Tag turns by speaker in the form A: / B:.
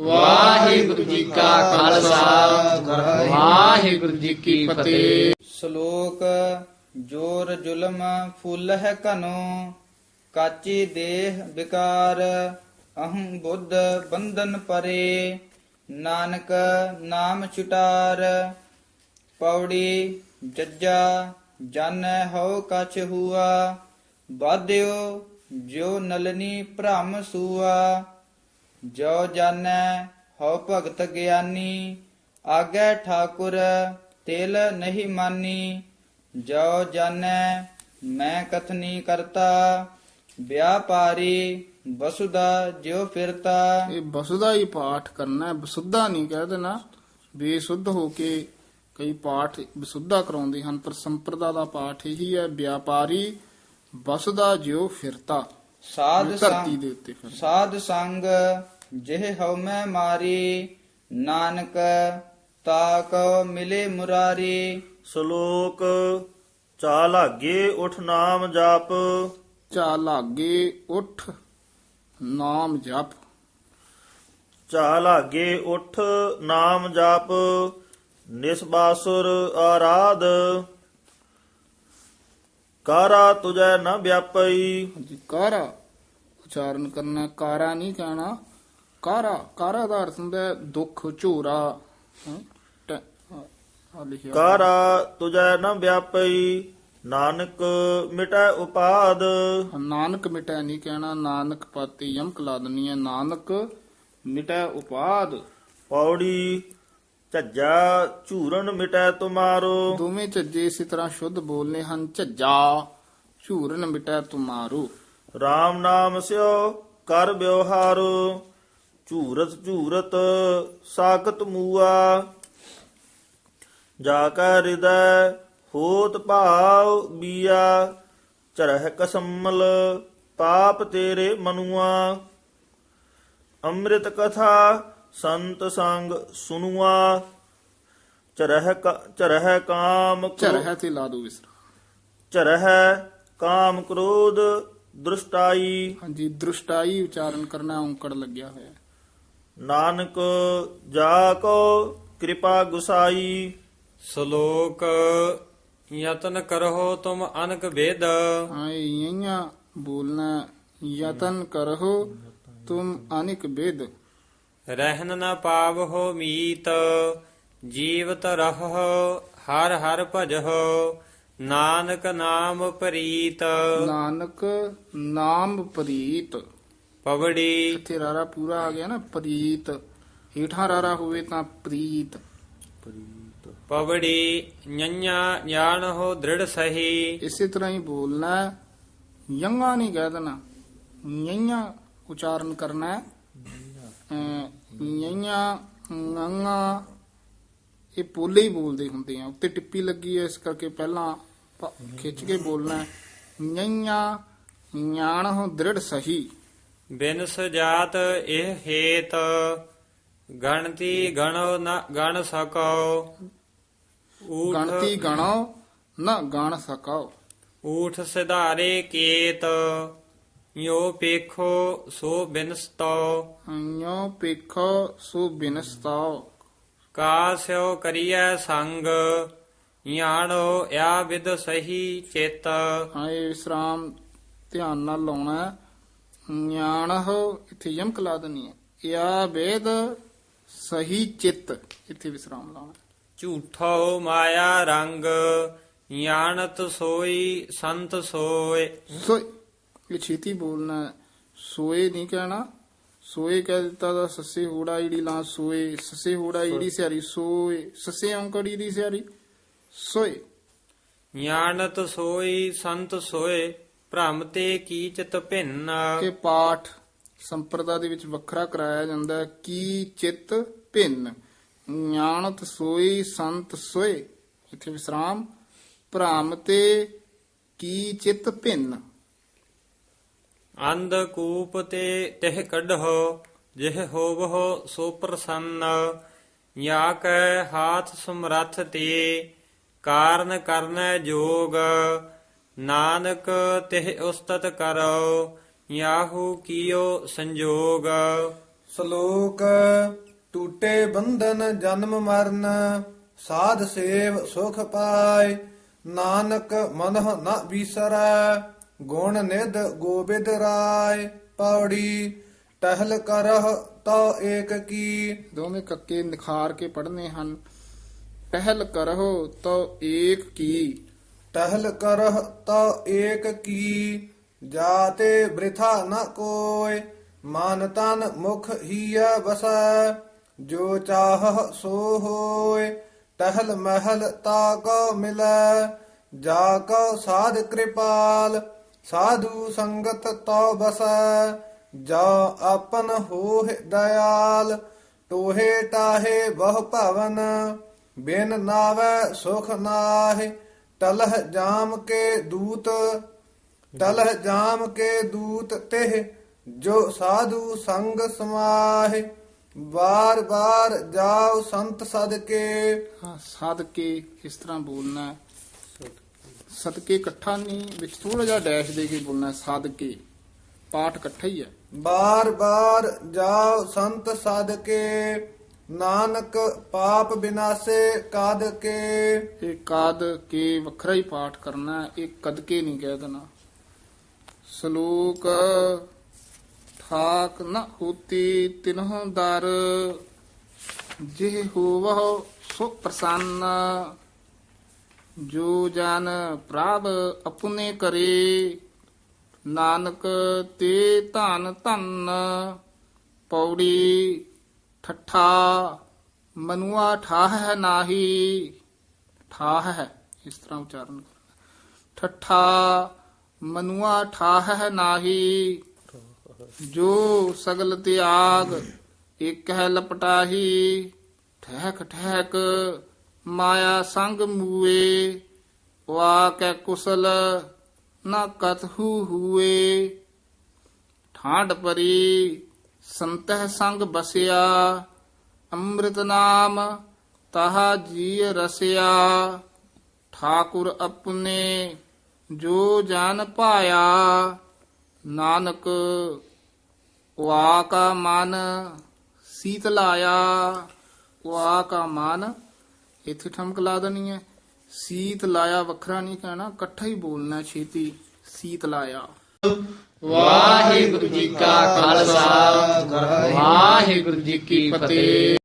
A: ਵਾਹਿਗੁਰੂ ਜੀ ਕਾ ਖਾਲਸਾ। ਵਾਹਿਗੁਰੂ ਜੀ ਕੀ ਫਤਿਹ।
B: ਸ਼ਲੋਕ, ਜੋਰ ਜ਼ੁਲਮ ਫੁੱਲ ਹੈ ਕਨੋ ਕਾਚੀ ਦੇਹ ਵਿਕਾਰ, ਅਹੰ ਬੁੱਧ ਬੰਧਨ ਪਰੇ। ਨਾਨਕ ਨਾਮ ਛੁਟਾਰ, ਪੌੜੀ ਜੱਜਾ ਜਾਣੈ ਹਉ ਕਛ ਹੁਆ ਬਾਧਿਓ ਜੋ ਨਲਨੀ ਭ੍ਰਮ ਸੂਆ। ਜੋ ਜਾਣੈ, ਹਉ ਭਗਤ ਗਿਆਨੀ, ਆਗੇ ਠਾਕੁਰ, ਤਿਲ ਨਹੀਂ ਮਾਨੀ। ਜੋ ਜਾਣੈ, ਮੈਂ ਕਥਨੀ ਕਰਤਾ, ਵਿਆਪਾਰੀ ਵਸੁਦਾ ਜਿਉ ਫਿਰਤਾ।
C: ਇਹ ਬਸੁਦਾ ਹੀ ਪਾਠ ਕਰਨਾ ਹੈ, ਬਸੁੱਧਾ ਨਹੀਂ ਕਹਿ ਦੇਣਾ। ਬੇਸੁੱਧ ਹੋ ਕੇ ਕਈ ਪਾਠ ਬਸੁੱਧਾ ਕਰਾਉਂਦੇ ਹਨ, ਪਰ ਸੰਪਰਦਾ ਦਾ ਪਾਠ ਇਹੀ ਹੈ, ਵਿਆਪਾਰੀ, ਬਸੁਦਾ ਜਿਉ ਫਿਰਤਾ।
B: ਸਾਧ
C: ਧਰਤੀ
B: ਸੰਗ
C: ਦੇ ਉੱਤੇ ਫਿਰ
B: ਸਾਧ ਸੰਗ ਜਿਹ ਹਉਮੈ ਮਾਰੀ ਨਾਨਕ ਤਾਕ ਮਿਲੇ ਮੁਰਾਰੀ।
D: ਸ਼ਲੋਕ ਚਾ ਲਾਗੇ ਉਠ ਨਾਮ ਜਪ।
C: ਚਾ ਲਾਗੇ ਉਠ ਨਾਮ ਜਪ।
D: ਚਾ ਲਾਗੇ ਉਠ ਨਾਮ ਜਪ। ਨਿਸਬਾਸੁਰ ਆਰਾਧ। ਕਾਰਾ ਤੁਜੈ ਨ ਵਿਆਪਈ।
C: ਹਾਂਜੀ ਕਾਰਾ। ਉਚਾਰਨ ਕਰਨਾ ਕਾਰਾ ਨਹੀਂ ਕਹਿਣਾ। ਕਾਰਾ ਕਾਰਾ ਦਾ ਅਰਥ ਹੁੰਦਾ ਹੈ ਦੁੱਖ ਝੋਰਾ।
D: ਕਾਰਾ ਤੁਜੈ ਨ ਵਿਆਪਈ ਨਾਨਕ ਮਿਟੈ ਉਪਾਦ।
C: ਨਾਨਕ ਮਿਟੈ ਨਹੀਂ ਕਹਿਣਾ ਨਾਨਕ ਪਾਤੀ ਯਮਕ ਲਾ ਦਨੀ ਹੈ। ਨਾਨਕ ਮਿਟੈ ਉਪਾਦ।
D: ਪੌੜੀ ਝੱਜਾ ਝੂਰਨ ਮਿਟੈ ਤੁਮਾਰੋ।
C: ਦੋਵੇਂ ਝੱਜੇ ਇਸੇ ਤਰ੍ਹਾਂ ਸ਼ੁੱਧ ਬੋਲਨੇ ਹਨ ਝੱਜਾ ਝੂਰਨ ਮਿਟੈ ਤੁਮਾਰੂ।
D: RAM ਨਾਮ ਸਿਓ ਕਰ ਵਿਵਹਾਰੋ ਝੂਰਤ ਝੂਰਤ ਸਾਖਤ ਮੂਆ। ਜਾ ਕੈ ਹਿਰਦੈ ਹੋਤ ਭਾਵ ਬੀਆ ਚਰਹਿ ਕਸਮਲ ਪਾਪ ਤੇਰੇ ਮਨੁਆ। ਅੰਮ੍ਰਿਤ ਕਥਾ ਸੰਤ ਸੰਗ ਸੁනුਆ ਚਰਹਿ ਕ- ਚਰਹਿ ਕਾਮ ਕ੍ਰੋ-
C: ਝਰ ਹੈ ਤੇ ਲਾ ਦੋ ਵਿਸਰਾ
D: ਚਰਹਿ ਕਾਮ ਕ੍ਰੋਧ ਦ੍ਰਿਸ਼ਟਾਈ।
C: ਹਾਂਜੀ ਦ੍ਰਿਸ਼ਟਾਈ ਉਚਾਰਨ ਕਰਨਾ ਔਂਕੜ ਲੱਗਿਆ ਹੋਇਆ। ਹੈ।
D: ਨਾਨਕ ਜਾ ਕੋ ਕਿਰਪਾ ਗੁਸਾਈ।
E: ਸ਼ਲੋਕ ਯਤਨ ਕਰੋ ਤੁਮ ਅਨਕ ਵੇਦ।
C: ਹਾਂ ਯਈਆਂ ਬੋਲਣਾ ਯਤਨ ਕਰੋ ਤੁਮ ਅਨਿਕ ਬੇਦ
E: ਰਹਿਨ ਨ ਪਾਵਹੁ ਮੀਤ ਜੀਵਤ ਰਹੋ ਹਰ ਹਰ ਭਜਹੁ ਨਾਨਕ ਨਾਮ ਪ੍ਰੀਤ।
C: ਨਾਨਕ ਨਾਮ ਪ੍ਰੀਤ।
E: ਪਵੜੀ।
C: ਇੱਥੇ ਰਾਰਾ ਪੂਰਾ ਆ ਗਿਆ ਨਾ ਪ੍ਰੀਤ। ਹੀਠਾਂ ਰਾਰਾ ਹੋਵੇ ਤਾਂ ਪ੍ਰੀਤ।
E: ਪਵੜੀ ਨਿਆ ਜਾਣ ਹੋ ਦ੍ਰਿੜ ਸਹੀ।
C: ਇਸੇ ਤਰ੍ਹਾਂ ਹੀ ਬੋਲਣਾ ਹੈ। ਯੰਗਾ ਨਹੀਂ ਕਹਿ ਦੇਣਾ। ਯਈਆਂ ਉਚਾਰਨ ਕਰਨਾ ਹੈ। ਯਈਆਂ nganga ਇਹ ਪੋਲੇ ਹੀ ਬੋਲਦੇ ਹੁੰਦੇ ਆ। ਉੱਤੇ ਟਿੱਪੀ ਲੱਗੀ ਹੈ ਇਸ ਕਰਕੇ ਪਹਿਲਾਂ ਖਿੱਚ ਕੇ ਬੋਲਣਾ। ਯਈਆਂ ਨਿਆਣ ਹੋ ਦ੍ਰਿੜ ਸਹੀ।
E: ਬਿਨ ਸੁਜਾਤ ਇਹ ਹੇਤ ਗਣਤੀ ਗਣੋ ਨ ਗਣ ਸਕੋ
C: ਗਣਤੀ ਗਣੋ ਨਾ ਗਣ ਸਕੋ
E: ਊਠ ਸਿਧਾਰੇ ਕੇਤ। ਯੋ ਪੇਖੋ ਸੋ ਬਿਨਸਤੋ
C: ਅੰਯੋ ਪੇਖੋ ਸੋ ਬਿਨਸਤਾਓ
E: ਕਾਸਿਓ ਕਰੀਐ ਸੰਗ ਯਾਣੋ ਆ ਵਿਦ ਸਹੀ ਚਿਤ
C: ਹਾਂ ਇਹ ਵਿਸਰਾਮ ਧਿਆਨ ਨਾਲ ਲਾਉਣਾ ਹੈ ਨਿਆਣਹ ਇੱਥੇ ਯਮਕ ਲਾ ਦੇਣੀ ਹੈ ਯਾ ਵੇਦ ਸਹੀ ਚਿੱਤ ਇੱਥੇ ਵਿਸਰਾਮ ਲਾਉਣਾ।
E: ਝੂਠੋ ਮਾਇਆ ਰੰਗ ਯਾਣਤ ਸੋਈ ਸੰਤ ਸੋਏ
C: ਸੋਏ ਇਹ ਛੇਤੀ ਬੋਲਣਾ। ਸੋਏ ਨਹੀਂ ਕਹਿਣਾ। ਸੋਏ ਕਹਿ ਦਿੱਤਾ ਦਾ ਸੱਸੇ ਹੋੜਾ ਈੜੀ ਲਾ ਸੋਏ। ਸੱਸੇ ਹੋੜਾ ਈੜੀ ਸਿਆਰੀ ਸੋਏ। ਸੱਸੇ ਔਂਕੜੀ ਦੀ ਸਿਆਰੀ ਸੋਏ।
E: ਯਾਣਤ ਸੋਈ ਸੰਤ ਸੋਏ। ਭ੍ਰਮ ਤੇ ਕੀਚਤ ਭਿੰਨ।
C: ਕਿ ਪਾਠ ਸੰਪਰਦਾ ਦੇ ਵਿੱਚ ਵੱਖਰਾ ਕਰਾਇਆ ਜਾਂਦਾ ਹੈ। ਕੀ ਚਿੱਤ ਭਿੰਨ। ஞானਤ ਸੋਈ ਸੰਤ ਸੋਏ। ਇੱਥੇ ਵਿਸਰਾਮ। ਭ੍ਰਮ ਤੇ ਕੀ ਚਿੱਤ ਭਿੰਨ।
E: ਅੰਧ ਕੂਪ ਤੇ ਤਿਹ ਕੱਢੋ ਜਿਹ ਹੋਵਹੁ ਸੋ ਪ੍ਰਸੰਨ ਯਾ ਕੈ ਹਾਥ ਸਮਰੱਥ ਤੇ, ਕਾਰਨ ਕਰਨੈ ਜੋਗ, ਨਾਨਕ ਤਿਹ ਉਸਤਤ ਕਰੋ ਯਾਹੂ ਕੀਓ ਸੰਜੋਗ।
F: ਸ਼ਲੋਕ, ਟੂਟੇ ਬੰਧਨ ਜਨਮ ਮਰਨ, ਸਾਧ ਸੇਵ ਸੁਖ ਪਾਏ ਨਾਨਕ ਮਨਹ ਨ ਵਿਸਰੈ। ਗੁਣ ਨਿਧ ਗੋਬਿੰਦ ਰਾਏ ਪੌੜੀ ਟਹਿਲ ਕਰਹ ਤੋ ਏਕ ਕੀ।
C: ਦੋਵੇਂ ਕੱਕੇ ਨਿਖਾਰ ਕੇ ਪੜਨੇ ਹਨ। ਟਹਿਲ ਕਰੋ ਤੋ ਏਕ ਕੀ।
F: ਟਹਿਲ ਕਰਹ ਤੋ ਏਕ ਕੀ। ਜਾਤੇ ਬ੍ਰਿਥਾ ਨ ਕੋਇ, ਮਨ ਤਨ ਮੁਖ ਹੀਆ ਬਸੈ ਜੋ ਚਾਹ ਸੋ ਹੋਇ, ਟਹਿਲ ਮਹਿਲ ਤਾ ਕੋ ਮਿਲੈ। ਜਾ ਕੋ ਸਾਧ ਕਿਰਪਾਲ ਸਾਧੂ ਸੰਗਤ ਤੋ ਬਸੈ, ਜਾ ਆਪਨ ਹੋਹਿ ਦਇਆਲ, ਟੋਹੇ ਟਾਹੇ ਬਹੁ ਭਵਨ, ਬਿਨ ਨਾਵੈ ਸੁਖ ਨਾਹਿ ਤਲਹ ਜਾਮ ਕੇ ਦੂਤ ਤਲਹ ਜਾਮ ਕੇ ਦੂਤ ਤਿਹ, ਜੋ ਸਾਧੂ ਸੰਗ ਸਮਾਹਿ ਬਾਰ ਬਾਰ ਜਾਓ ਸੰਤ ਸਦਕੇ।
C: ਹਾਂ, ਸਦਕੇ ਇਸ ਤਰ੍ਹਾਂ ਬੋਲਣਾ ਸਦਕੇ ਇਕੱਠਾ ਨਹੀਂ ਵਿੱਚ ਥੋੜਾ ਜਿਹਾ ਡੈਸ਼ ਦੇ ਕੇ ਬੋਲਣਾ ਸਦਕੇ। ਪਾਠ ਇਕੱਠਾ ਹੀ ਹੈ।
F: ਬਾਰ ਬਾਰ ਜਾਓ ਸੰਤ ਸਦਕੇ ਨਾਨਕ ਪਾਪ ਬਿਨਾਸੇ ਕਦ ਕੇ
C: ਇਹ ਕਾਦ ਕੇ ਵੱਖਰਾ ਹੀ ਪਾਠ ਕਰਨਾ ਇਹ ਕਦਕੇ ਨਹੀਂ ਕਹਿ ਦੇਣਾ। ਸ਼ਲੋਕ ਠਾਕ ਨ ਹੋਤੀ ਤਿਨਹੁ ਦਰ ਜਿਹ ਹੋਵਹੁ ਸੋ ਪ੍ਰਸੰਨ। ਜੋ ਜਨ ਪ੍ਰਭ ਆਪਣੇ ਕਰੇ, ਨਾਨਕ ਤੇ ਧਨ ਧਨ ਪੌੜੀ ਠੱਠਾ, ਮਨੁਆ ਠਾਹ ਹੈ ਨਾਹੀ, ਠਾਹ ਹੈ ਇਸ ਤਰ੍ਹਾਂ ਉਚਾਰਨ ਕਰਨਾ। ਠੱਠਾ, ਮਨੁਆ ਠਾਹ ਹੈ ਨਾਹੀ, ਜੋ ਸਗਲ ਤਿਆਗ ਇਕ ਹੈ ਲਪਟਾਹੀ, ਠਹਿਕ ਠਹਿਕ ਮਾਇਆ ਸੰਗ ਮੂਏ ਵਾ ਕੈ ਕੁਸਲ ਨਾ ਕਤਹੂ ਹੂਏ। ਠਾਂਡ ਪਰੀ ਸੰਤਹ ਸੰਗ ਬਸਿਆ, ਅੰਮ੍ਰਿਤ ਨਾਮ ਤਾਹਾ ਜੀ ਰਸਿਆ। ਠਾਕੁਰ ਆਪਣੇ ਜੋ ਜਨ ਪਾਇਆ ਨਾਨਕ ਵਾ ਕਾ ਮਨ ਸੀਤ ਲਾਇਆ। ਵਾ ਕਾ ਮਨ ਇੱਥੇ ਠਮਕ ਲਾ ਦੇਣੀ ਹੈ। ਸੀਤ ਲਾਇਆ, ਵੱਖਰਾ ਨਹੀਂ ਕਹਿਣਾ, ਇਕੱਠਾ ਹੀ ਬੋਲਣਾ ਛੇਤੀ। ਸੀਤ ਲਾਇਆ।
A: ਵਾਹਿਗੁਰੂ ਜੀ ਕਾ ਖਾਲਸਾ, ਵਾਹਿਗੁਰੂ ਜੀ ਕੀ ਫਤਿਹ।